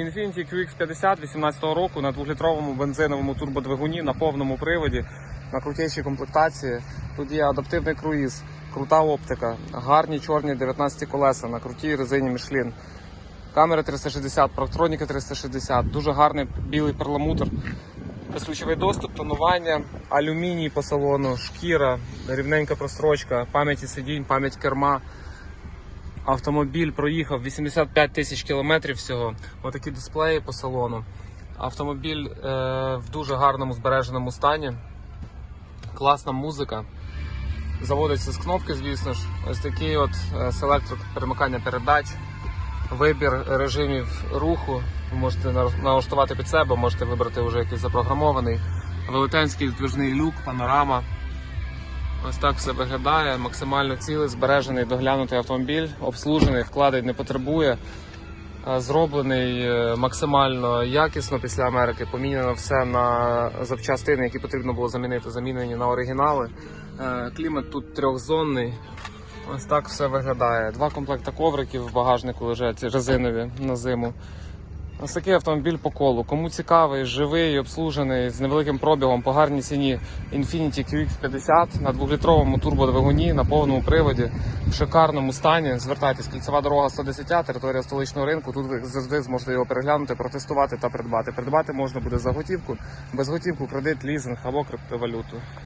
Infiniti QX50 18 року на 2-літровому бензиновому турбодвигуні на повному приводі, на крутейшій комплектації. Тут є адаптивний круїз, крута оптика, гарні чорні 19 колеса на крутій резині Michelin. Камери 360, парктроніки 360, дуже гарний білий перламутр, безключовий доступ, тонування, алюміній по салону, шкіра, рівненька прострочка, пам'яті сидінь, пам'ять керма. Автомобіль проїхав 85 тисяч кілометрів всього. Отакі дисплеї по салону. Автомобіль е, в дуже гарному збереженому стані. Класна музика. Заводиться з кнопки, звісно ж. Ось такий от е, селектор перемикання передач, вибір режимів руху. Ви можете налаштувати під себе, можете вибрати вже якийсь запрограмований. Велетенський здвижний люк, панорама. Ось так все виглядає. Максимально цілий, збережений, доглянутий автомобіль, обслужений, вкладень не потребує. Е, Зроблений е, максимально якісно після Америки. Поміняно все на запчастини, які потрібно було замінити, замінені на оригінали. Е, Клімат тут трьохзонний. Ось так все виглядає. Два комплекти ковриків в багажнику лежать резинові на зиму. Ось такий автомобіль по колу. Кому цікавий, живий, обслужений, з невеликим пробігом по гарній ціні Infiniti QX50 на 2-літровому турбодвигуні на повному приводі в шикарному стані. Звертайтесь, кільцева дорога 110, територія столичного ринку. Тут ви завжди зможете його переглянути, протестувати та придбати. Придбати можна буде за готівку, без готівку, кредит, лізинг або криптовалюту.